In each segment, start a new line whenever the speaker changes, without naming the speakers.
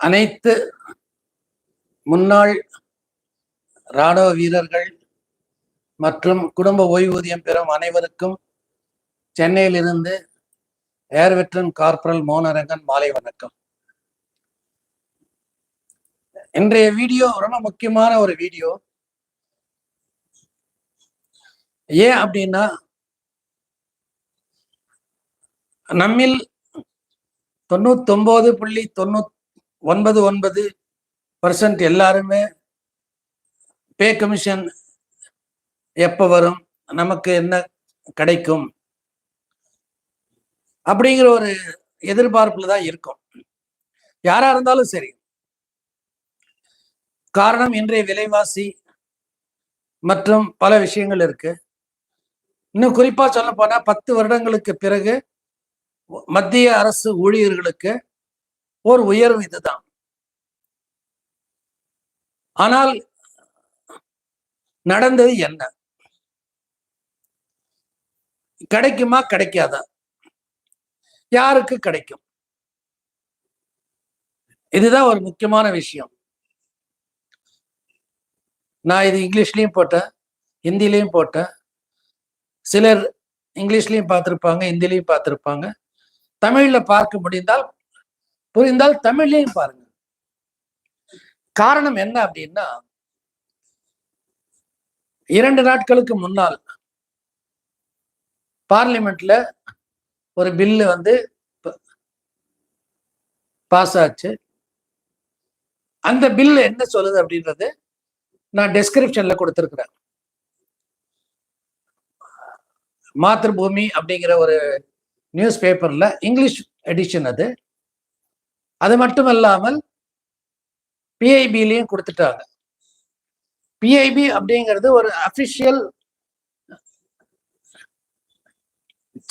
அனைத்து முன்னாள் இராணுவ வீரர்கள் மற்றும் குடும்ப ஓய்வூதியம் பெறும் அனைவருக்கும் சென்னையிலிருந்து ஏர் வெட்ரன் கார்பரல் மோனரங்கன் மாலை வணக்கம். இன்றைய வீடியோ ரொம்ப முக்கியமான ஒரு வீடியோ. ஏன் அப்படின்னா நம்மில் தொண்ணூத்தொன்பது புள்ளி தொண்ணூத் ஒன்பது ஒன்பது பர்சன்ட் எல்லாருமே பே கமிஷன் எப்போ வரும்? நமக்கு என்ன கிடைக்கும்? அப்படிங்கிற ஒரு எதிர்பார்ப்புல தான் இருக்கும். யாரா இருந்தாலும் சரி. காரணம் இன்றைய விலைவாசி மற்றும் பல விஷயங்கள் இருக்கு. இன்னும் குறிப்பா சொல்ல போனா பத்து வருடங்களுக்கு பிறகு மத்திய அரசு ஊழியர்களுக்கு ஒரு உயர்வு இதுதான். ஆனால் நடந்தது என்ன? கிடைக்குமா? கிடைக்காதா? யாருக்கு கிடைக்கும்? இதுதான் ஒரு முக்கியமான விஷயம். நான் இது இங்கிலீஷ்லயும் போட்டேன் ஹிந்திலையும் போட்டேன். சிலர் இங்கிலீஷ்லயும் பார்த்துருப்பாங்க ஹிந்திலையும் பார்த்துருப்பாங்க. தமிழ்ல பார்க்க முடிந்தால் புரிந்தால் தமிழ்லையும் பாருங்க. காரணம் என்ன அப்படின்னா இரண்டு நாட்களுக்கு முன்னால் பார்லிமெண்ட்ல ஒரு பில்லு வந்து பாஸ் ஆச்சு. அந்த பில் என்ன சொல்லுது அப்படின்றது நான் டெஸ்கிரிப்ஷன்ல கொடுத்துருக்குறேன். மாத்ருபூமி அப்படிங்கிற ஒரு நியூஸ் பேப்பர்ல இங்கிலீஷ் எடிஷன் அது. அது மட்டும் இல்லாமல் பிஐபிலையும் கொடுத்துட்டாங்க. பிஐபி அப்படிங்கிறது ஒரு அபிஷியல்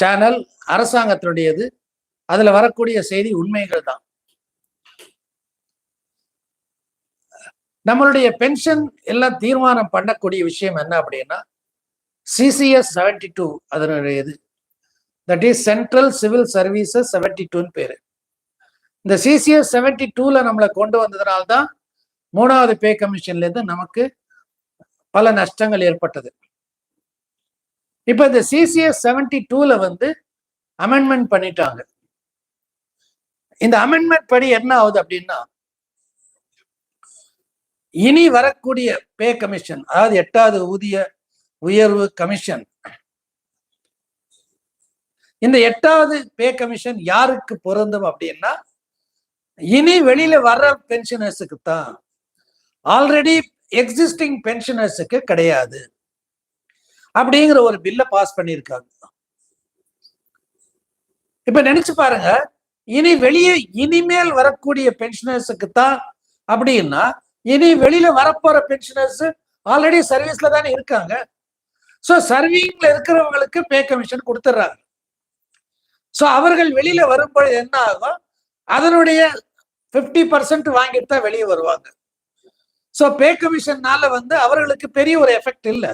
சேனல் அரசாங்கத்தினுடையது. அதுல வரக்கூடிய செய்தி உண்மைகள் தான். நம்மளுடைய பென்ஷன் எல்லாம் தீர்மானம் பண்ணக்கூடிய விஷயம் என்ன அப்படின்னா CCS seventy two அதனுடையது. That is central civil services seventy டூன்னு பேரு. இந்த சிசிஎஸ் செவன்டி டூல நம்மளை கொண்டு வந்ததுனால தான் மூணாவது பே கமிஷன்ல இருந்து நமக்கு பல நஷ்டங்கள் ஏற்பட்டது. இப்ப இந்த சிசிஎஸ் செவன்டி டூல வந்து அமெண்ட்மெண்ட் பண்ணிட்டாங்க. இந்த அமெண்ட்மெண்ட் படி என்ன ஆகுது அப்படின்னா இனி வரக்கூடிய பே கமிஷன் அதாவது எட்டாவது ஊதிய உயர்வு கமிஷன் இந்த எட்டாவது பே கமிஷன் யாருக்கு பொருந்தும் அப்படின்னா இனி வெளியில வர்ற பென்ஷனர்ஸுக்கு தான். ஆல்ரெடி எக்ஸிஸ்டிங் பென்ஷனர்ஸுக்கு கிடையாது. அப்படிங்கிற ஒரு பில்ல பாஸ் பண்ணியிருக்காங்க. இப்ப நினைச்சு பாருங்க. இனி வெளியே இனிமேல் வரக்கூடிய பென்ஷனர்ஸுக்கு தான் அப்படின்னா இனி வெளியில வரப்போற பென்ஷனர்ஸ் ஆல்ரெடி சர்வீஸ்ல தானே இருக்காங்க. ஸோ சர்வீங்ல இருக்கிறவங்களுக்கு பே கமிஷன் கொடுத்துட்றாங்க ஸோ அவர்கள் வெளியில வரும்பொழுது என்ன ஆகும்? அதனுடைய ஃபிஃப்டி பர்சன்ட் வாங்கிட்டு தான் வெளியே வருவாங்க. ஸோ பே கமிஷன்னால வந்து அவர்களுக்கு பெரிய ஒரு எஃபெக்ட் இல்லை.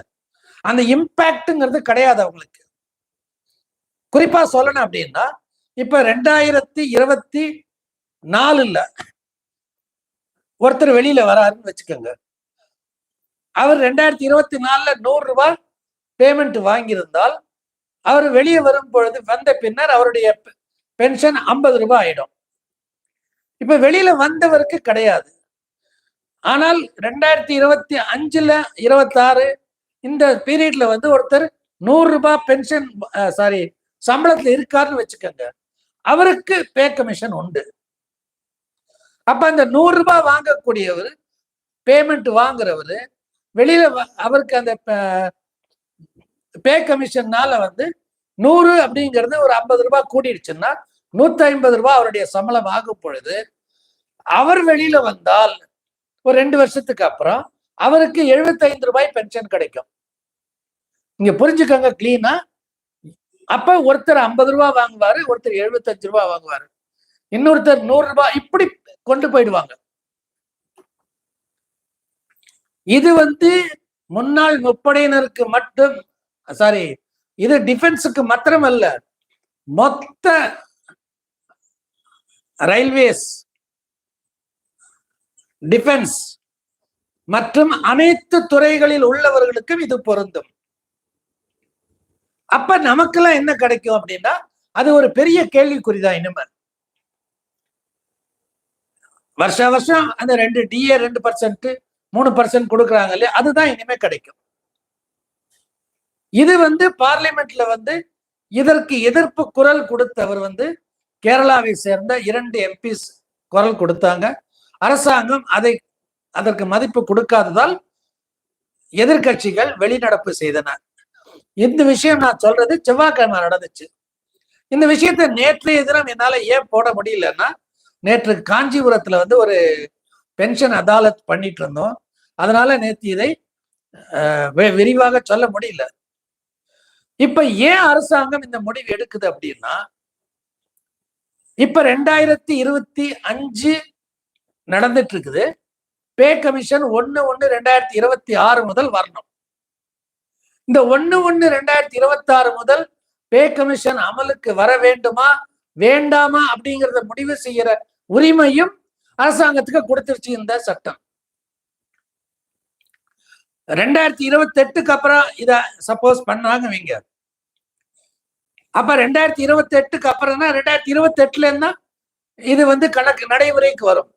அந்த இம்பேக்ட்ங்கிறது கிடையாது அவங்களுக்கு. குறிப்பா சொல்லணும் அப்படின்னா இப்ப ரெண்டாயிரத்தி இருபத்தி நாலுல ஒருத்தர் வெளியில வராருன்னு வச்சுக்கோங்க. அவர் ரெண்டாயிரத்தி இருபத்தி நாலுல நூறு ரூபாய் பேமெண்ட் வாங்கியிருந்தால் அவர் வெளியே வரும் பொழுது வந்த பின்னர் அவருடைய பென்ஷன் ஐம்பது ரூபாய் ஆயிடும். இப்ப வெளியில வந்தவருக்கு கிடையாது. ஆனால் ரெண்டாயிரத்தி இருபத்தி அஞ்சுல இருபத்தாறு இந்த பீரியட்ல வந்து ஒருத்தர் நூறு ரூபாய் பென்ஷன் சாரி சம்பளத்துல இருக்காருன்னு வச்சுக்கோங்க. அவருக்கு பே கமிஷன் உண்டு. அப்ப அந்த நூறு ரூபாய் வாங்கக்கூடியவர் பேமெண்ட் வாங்குறவர் வெளியில அவருக்கு அந்த பே கமிஷன்னால வந்து நூறு அப்படிங்கிறது ஒரு ஐம்பது ரூபாய் கூடிடுச்சுன்னா நூத்தி ஐம்பது ரூபாய் அவருடைய சம்பளம் ஆகும் பொழுது அவர் வெளியில வந்தால் ஒரு ரெண்டு வருஷத்துக்கு அப்புறம் அவருக்கு எழுபத்தைந்து ரூபாய் பென்ஷன் கிடைக்கும். நீங்க புரிஞ்சுக்கோங்க கிளீனா அப்ப ஒருத்தர் ஐம்பது ரூபாய் வாங்குவாரு ஒருத்தர் எழுபத்தஞ்சு ரூபாய் வாங்குவாரு. இன்னொருத்தர் நூறு ரூபாய் இப்படி கொண்டு போயிடுவாங்க. இது வந்து முன்னாள் முப்படையினருக்கு மட்டும் சாரி இது டிஃபென்ஸுக்கு மாத்திரம் அல்ல மொத்த ரயில்வேஸ் டிஃபென்ஸ் மற்றும் அனைத்து துறைகளில் உள்ளவர்களுக்கும் இது பொருந்தும். அப்ப நமக்கெல்லாம் என்ன கிடைக்கும் அப்படின்னா அது ஒரு பெரிய கேள்விக்குறிதான் இனிமேல். வருஷ வருஷம் அந்த ரெண்டு டிஏ ரெண்டு பர்சன்ட் மூணு பர்சன்ட் கொடுக்குறாங்க இல்லையா அதுதான் இனிமே கிடைக்கும். இது வந்து பார்லிமெண்ட்ல வந்து இதற்கு எதிர்ப்பு குரல் கொடுத்தவர் வந்து கேரளாவை சேர்ந்த இரண்டு எம்பிஸ் குரல் கொடுத்தாங்க. அரசாங்கம் அதை அதற்கு மதிப்பு கொடுக்காததால் எதிர்கட்சிகள் வெளிநடப்பு செய்தன. இந்த விஷயம் நான் சொல்றது செவ்வாய்க்கிழமை நடந்துச்சு. இந்த விஷயத்தை நேற்றைய தினம் என்னால ஏன் போட முடியலன்னா நேற்று காஞ்சிபுரத்துல வந்து ஒரு பென்ஷன் அதாலத் பண்ணிட்டு இருந்தோம். அதனால நேற்று இதை விரிவாக சொல்ல முடியல. இப்ப ஏன் அரசாங்கம் இந்த முடிவு எடுக்குது அப்படின்னா இப்ப ரெண்டாயிரத்தி இருபத்தி அஞ்சு நடந்துட்டு இருக்குது பே கமிஷன் ஒன்னு ஒன்னு ரெண்டாயிரத்தி இருபத்தி ஆறு முதல் வரணும். இந்த ஒன்னு ஒன்னு ரெண்டாயிரத்தி இருபத்தி ஆறு முதல் பே கமிஷன் அமலுக்கு வர வேண்டுமா வேண்டாமா அப்படிங்கறத முடிவு செய்யற உரிமையும் அரசாங்கத்துக்கு கொடுத்துருச்சு இந்த சட்டம். ரெண்டாயிரத்தி இருபத்தி எட்டுக்கு அப்புறம் இத சப்போஸ் பண்ணாங்க வைங்க. அப்ப ரெண்டாயிரத்தி இருபத்தி எட்டுக்கு அப்புறம்னா ரெண்டாயிரத்தி இருபத்தி எட்டுல இருந்தா இது வந்து கணக்கு நடைமுறைக்கு வரும்.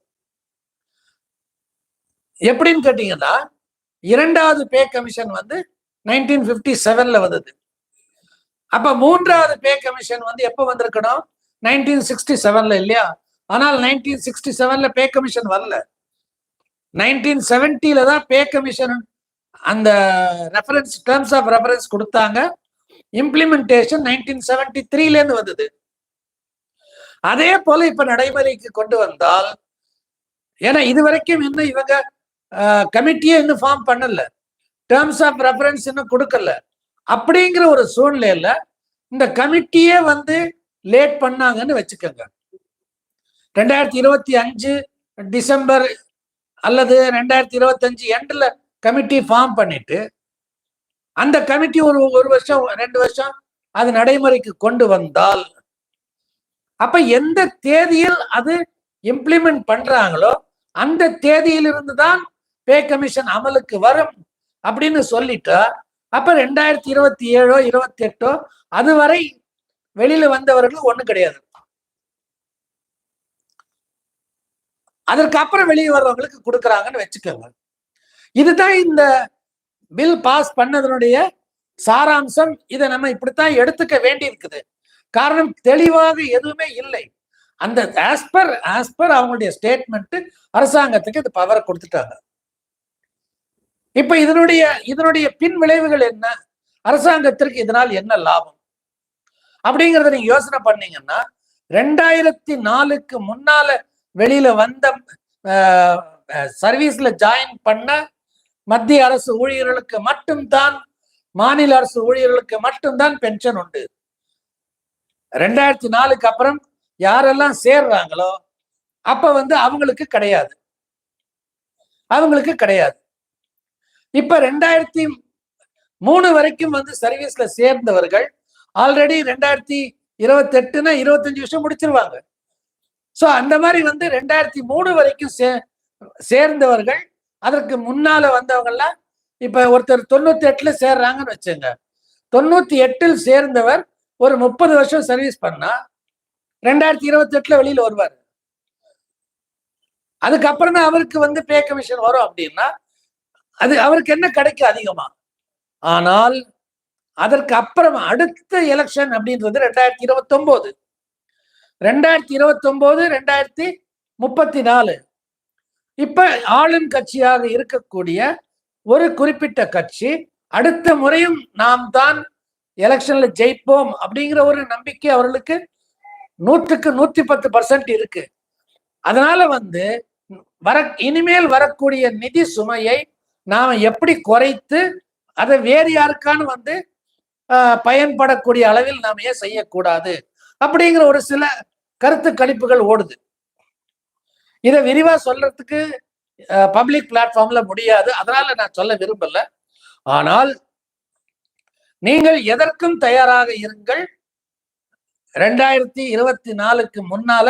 எப்படின்னு கேட்டீங்கன்னா இரண்டாவது பே கமிஷன் வந்து நைன்டீன் பிப்டி செவன்ல வந்தது. அப்ப மூன்றாவது பே கமிஷன் வந்து எப்ப வந்திருக்கணும்? நைன்டீன் சிக்ஸ்டி செவன்ல இல்லையா? ஆனால் நைன்டீன் சிக்ஸ்டி செவன்ல பே கமிஷன் வரல. நைன்டீன் செவன்டில தான் பே கமிஷன் அந்த ரெஃபரன்ஸ் டேர்ம்ஸ் ஆஃப் ரெஃபரன்ஸ் கொடுத்தாங்க. இம்ப்ளிமெண்டேஷன் நைன்டீன் செவன்டி த்ரீலேருந்து வந்தது. அதே போல இப்ப நடைமுறைக்கு கொண்டு வந்தால் ஏன்னா இது வரைக்கும் இன்னும் இவங்க கமிட்டியே இன்னும் ஃபார்ம் பண்ணல. டேர்ம்ஸ் ஆஃப் ரெஃபரன்ஸ் இன்னும் கொடுக்கல. அப்படிங்கிற ஒரு சூழ்நிலையில இந்த கமிட்டியே வந்து லேட் பண்ணாங்கன்னு வச்சுக்கோங்க. ரெண்டாயிரத்தி இருபத்தி அஞ்சு டிசம்பர் அல்லது ரெண்டாயிரத்தி இருபத்தஞ்சு எண்டில் கமிட்டி ஃபார்ம் பண்ணிட்டு அந்த கமிட்டி ஒரு ஒரு வருஷம் ரெண்டு வருஷம் அது நடைமுறைக்கு கொண்டு வந்தால் அப்ப எந்த தேதியில் அது இம்ப்ளிமெண்ட் பண்றாங்களோ அந்த தேதியிலிருந்து தான் பே கமிஷன் அமலுக்கு வரும் அப்படின்னு சொல்லிட்டா அப்ப ரெண்டாயிரத்தி இருபத்தி ஏழோ இருபத்தி எட்டோ அதுவரை வெளியில வந்தவர்கள் ஒண்ணு கிடையாது. அதற்கு அப்புறம் வெளியே வர்றவங்களுக்கு கொடுக்குறாங்கன்னு வச்சுக்கோங்க. இதுதான் இந்த பில் பாஸ் பண்ணதனுடைய சாராம்சம் இதை நம்ம இப்படித்தான் எடுத்துக்க வேண்டி இருக்குது காரணம் தெளிவாக எதுவுமே இல்லை. அந்த ஆஸ்பர் ஆஸ்பர் அவங்களுடைய ஸ்டேட்மெண்ட் அரசாங்கத்துக்கு இது பவரை கொடுத்துட்டாங்க. இப்ப இதனுடைய இதனுடைய பின் விளைவுகள் என்ன? அரசாங்கத்திற்கு இதனால் என்ன லாபம்? அப்படிங்கறத நீங்க யோசனை பண்ணீங்கன்னா ரெண்டாயிரத்தி நாலுக்கு முன்னால வெளியில வந்த சர்வீஸ்ல ஜாயின் பண்ண மத்திய அரசு ஊழியர்களுக்கு மட்டும்தான் மாநில அரசு ஊழியர்களுக்கு மட்டும்தான் பென்ஷன் உண்டு. ரெண்டாயிரத்தி நாலுக்கு அப்புறம் யாரெல்லாம் சேர்றாங்களோ அப்ப வந்து அவங்களுக்கு கிடையாது. அவங்களுக்கு கிடையாது. இப்ப ரெண்டாயிரத்தி மூணு வரைக்கும் வந்து சர்வீஸ்ல சேர்ந்தவர்கள் ஆல்ரெடி ரெண்டாயிரத்தி இருபத்தி எட்டுனா இருபத்தஞ்சு வருஷம் முடிச்சிருவாங்க. ஸோ அந்த மாதிரி வந்து ரெண்டாயிரத்தி மூணு வரைக்கும் சே சேர்ந்தவர்கள் அதற்கு முன்னால வந்தவங்கெல்லாம் இப்ப ஒருத்தர் தொண்ணூத்தி எட்டுல சேர்றாங்கன்னு வச்சுங்க. தொண்ணூத்தி எட்டில் சேர்ந்தவர் ஒரு முப்பது வருஷம் சர்வீஸ் பண்ணா ரெண்டாயிரத்தி இருபத்தி எட்டுல வெளியில வருவார். அதுக்கப்புறம் தான் அவருக்கு வந்து பே கமிஷன் வரும் அப்படின்னா அது அவருக்கு என்ன கிடைக்கும் அதிகமா? ஆனால் அதற்கு அப்புறம் அடுத்த எலெக்ஷன் அப்படின்றது ரெண்டாயிரத்தி இருபத்தி ஒன்பது ரெண்டாயிரத்தி இருபத்தி ஒன்பது ரெண்டாயிரத்தி முப்பத்தி நாலு. இப்ப ஆளும் கட்சியாக இருக்கக்கூடிய ஒரு குறிப்பிட்ட கட்சி அடுத்த முறையும் நாம் தான் எலெக்ஷன்ல ஜெயிப்போம் அப்படிங்கிற ஒரு நம்பிக்கை அவர்களுக்கு நூற்றுக்கு நூத்தி பத்து பர்சன்ட் இருக்கு. அதனால வந்து வர இனிமேல் வரக்கூடிய நிதி சுமையை நாம் எப்படி குறைத்து அதை வேறு யாருக்கான வந்து பயன்படக்கூடிய அளவில் நாம் ஏன் செய்யக்கூடாது? அப்படிங்கிற ஒரு சில கருத்து கணிப்புகள் ஓடுது. இதை விரிவா சொல்றதுக்கு பப்ளிக் பிளாட்ஃபார்ம்ல முடியாது. அதனால நான் சொல்ல விரும்பல. ஆனால் நீங்கள் எதற்கும் தயாராக இருங்கள். ரெண்டாயிரத்தி இருபத்தி நாலுக்கு முன்னால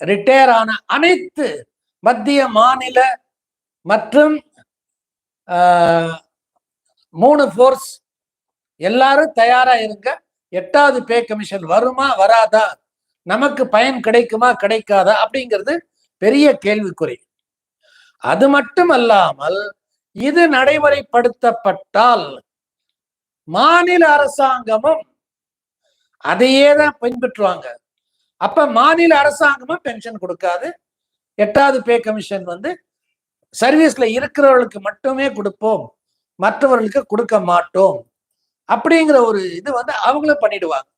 ரிட்டையர் ஆன அனைத்து மத்திய மாநில மற்றும் ஆஹ், மூணு ஃபோர்ஸ் எல்லாரும் தயாரா இருங்க. எட்டாவது பே கமிஷன் வருமா வராதா? நமக்கு பயன் கிடைக்குமா கிடைக்காதா? அப்படிங்கிறது பெரிய கேள்விக்குறி. அது மட்டும் அல்லாமல் இது நடைமுறைப்படுத்தப்பட்டால் மாநில அரசாங்கமும் அதையே தான் பின்பற்றுவாங்க அப்ப மாநில அரசாங்கமும் பென்ஷன் கொடுக்காது. எட்டாவது பே கமிஷன் வந்து சர்வீஸ்ல இருக்கிறவர்களுக்கு மட்டுமே கொடுப்போம். மற்றவர்களுக்கு கொடுக்க மாட்டோம். அப்படிங்கிற ஒரு இது வந்து அவங்களும் பண்ணிடுவாங்க.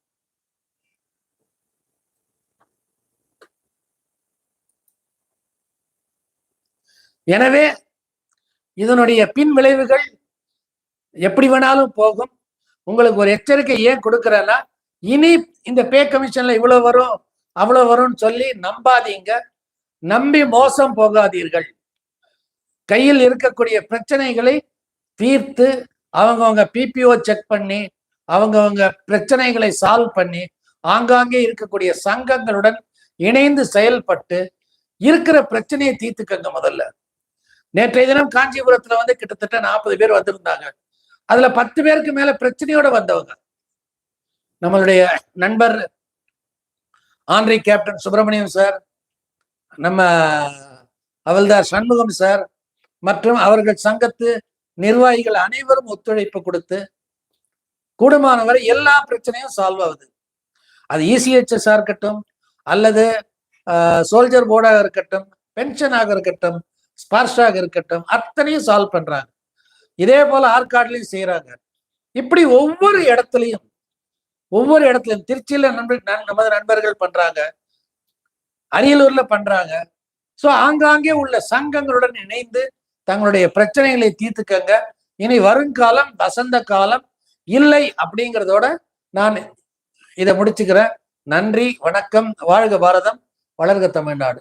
எனவே இதனுடைய பின் விளைவுகள் எப்படி வேணாலும் போகும். உங்களுக்கு ஒரு எச்சரிக்கை ஏன் கொடுக்குறேன்னா இனி இந்த பே கமிஷன்ல இவ்வளவு வரும் அவ்வளவு வரும்னு சொல்லி நம்பாதீங்க. நம்பி மோசம் போகாதீர்கள். கையில் இருக்கக்கூடிய பிரச்சனைகளை தீர்த்து அவங்கவங்க பிபிஓ செக் பண்ணி அவங்கவங்க பிரச்சனைகளை சால்வ் பண்ணி ஆங்காங்கே இருக்கக்கூடிய சங்கங்களுடன் இணைந்து செயல்பட்டு இருக்கிற பிரச்சனையை தீர்த்துக்கங்க முதல்ல. நேற்றைய தினம் காஞ்சிபுரத்துல வந்து கிட்டத்தட்ட நாற்பது பேர் வந்திருந்தாங்க. அதுல பத்து பேருக்கு மேல பிரச்சனையோட வந்தவங்க. நம்மளுடைய நண்பர் ஆண்ட்ரி கேப்டன் சுப்பிரமணியம் சார் நம்ம அவல்தார் சண்முகம் சார் மற்றும் அவர்கள் சங்கத்து நிர்வாகிகள் அனைவரும் ஒத்துழைப்பு கொடுத்து கூடுமானவரை எல்லா பிரச்சனையும் சால்வ் ஆகுது. அது E இருக்கட்டும் அல்லது சோல்ஜர் போர்டாக இருக்கட்டும் பென்ஷனாக இருக்கட்டும் ஸ்பார்ஷாக இருக்கட்டும் அத்தனையும் சால்வ் பண்றாங்க. இதே போல ஆற்காடுலையும் செய்யறாங்க இப்படி ஒவ்வொரு இடத்துலையும் ஒவ்வொரு இடத்துலையும் திருச்சியில நண்பர் நமது நண்பர்கள் பண்றாங்க. அரியலூர்ல பண்றாங்க. சோ ஆங்காங்கே உள்ள சங்கங்களுடன் இணைந்து தங்களுடைய பிரச்சனைகளை தீர்த்துக்கங்க. இனி வருங்காலம் வசந்த காலம் இல்லை அப்படிங்கிறதோட நான் இதை முடிச்சுக்கிறேன். நன்றி வணக்கம் வாழ்க பாரதம் வளர்க தமிழ்நாடு.